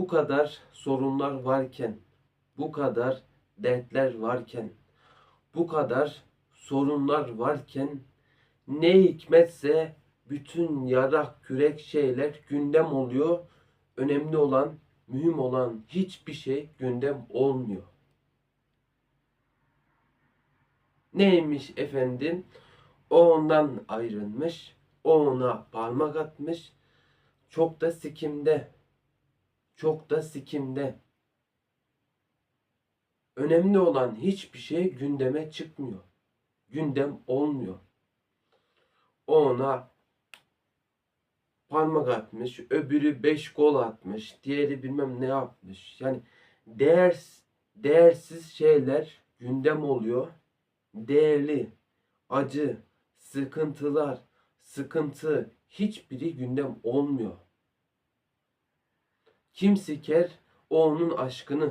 Bu kadar sorunlar varken, bu kadar dertler varken, bu kadar sorunlar varken ne hikmetse bütün yarak kürek şeyler gündem oluyor. Önemli olan, mühim olan hiçbir şey gündem olmuyor. Neymiş efendim? O ondan ayrılmış. O ona parmak atmış. Çok da sikimde. Çok da sikimde. Önemli olan hiçbir şey gündeme çıkmıyor. Gündem olmuyor. Ona parmak atmış, öbürü beş gol atmış, diğeri bilmem ne yapmış. Yani değer, değersiz şeyler gündem oluyor. Değerli, acı, sıkıntılar, sıkıntı hiçbiri gündem olmuyor. Kim siker o onun aşkını.